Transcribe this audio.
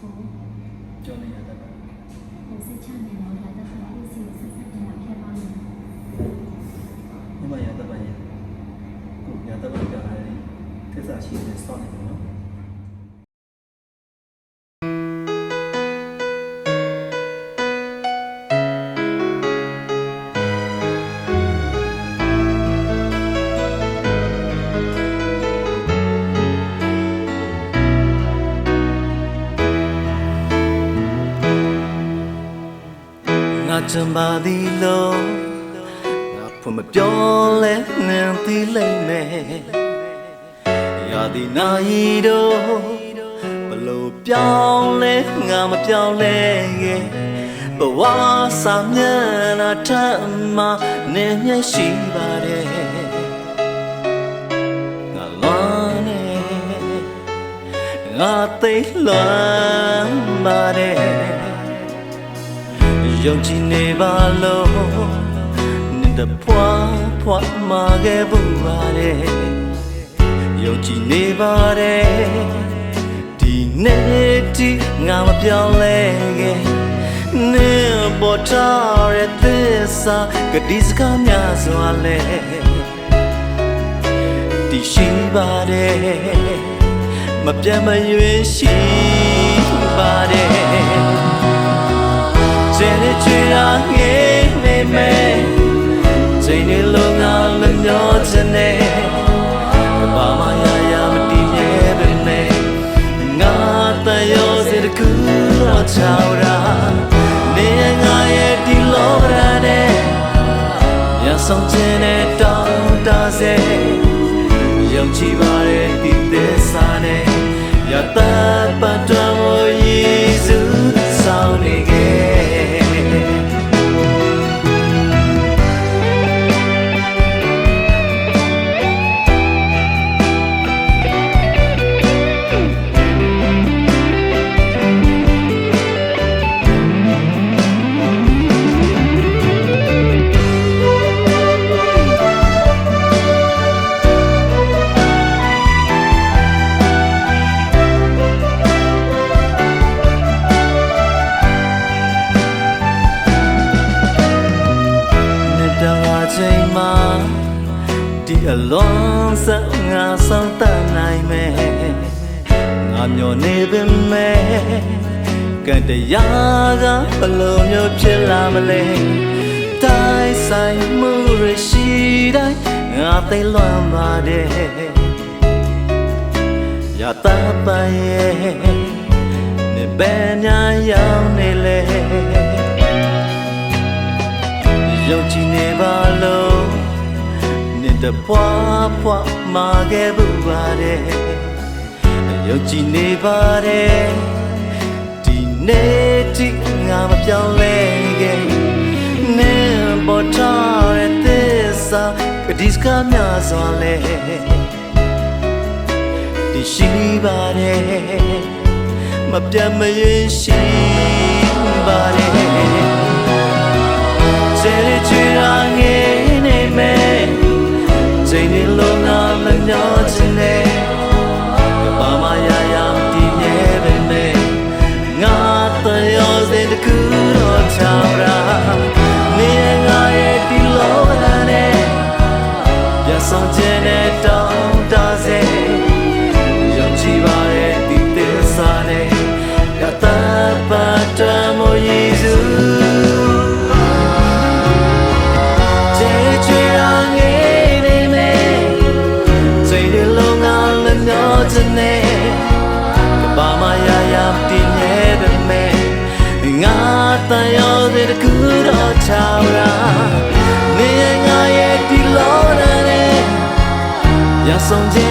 ကိုကြောင်းနေရတတ်ပါကိုစိတ်ချနေတော့လာတဲ့ခါလေးစီဆက်ဆက်တင်လာခဲ့ပါမယ်ဒီမှာရတတ်ပါရဲ့ကိုရတတ်ပါကြတယ်သစ္စာရှိတဲ့စောင့်နေတယ် နော်ငါချမ်းပါသည်လို့ငါဖွင့်မပြောလဲနင်သိလိမ့်မယ်ရာဒီနာရီတော့ဘလို့ပြောင်းလဲငါမပြောင်းလဲရဲ့ဘဝစာမျက်နှာထမနေမျက်ရှိပါတယ်ငါလွမ်းနေငါသိလွမ်းပါတယ် ယုံကြည်နေပါလို့နင်တဖွာဖွာမာခဲ့ဘူးပါတယ်ယုံကြည်နေပါတယ်ဒီနေ့ဒီငါမပြောင်းလဲခဲ့နင်ပေါ်ထားတဲ့သစ္စာကတိစကားများစွာလဲဒီရှိပါတယ်မပြတ်မရွေးရှိပါတယ် နေကဘာမရရမတည်မြဲပဲမယ်ငါတယောစေတကူတော့ချောက်တာနေငါရဲ့ဒီလောကရနဲ့ရဆောင်ခြင်းနဲ့တောင်းတစေယုံကြည်ပါရဲ့ဒီသစ္စာနဲ့ရတတ်ပတ်တော် အလုံးစငါဆောင်တတ်နိုင်မယ်ငါမျောနေပေမဲ့ကံတရားကဘလို့မျိုးဖြစ်လာမလဲတိုင်းဆိုင်မှုရရှိတိုင်းငါသိလွမ်းပါတယ်ရတာပါရဲ့နေဘယ်ညာရောက်နေလဲယုံကြည်နေပါလို့နေ တပွားပွားမာခဲ့ဘူးပါတယ်ယုံကြည်နေပါတယ်ဒီနေ့ဒီငါမပြောင်းလဲခဲ့နေပေါ်ထားတဲ့သစ္စာကဒီစကားများစွာလဲဒီရှိပါတယ်မပြတ်မရွေးရှိပါတယ်ချိန် ရဆော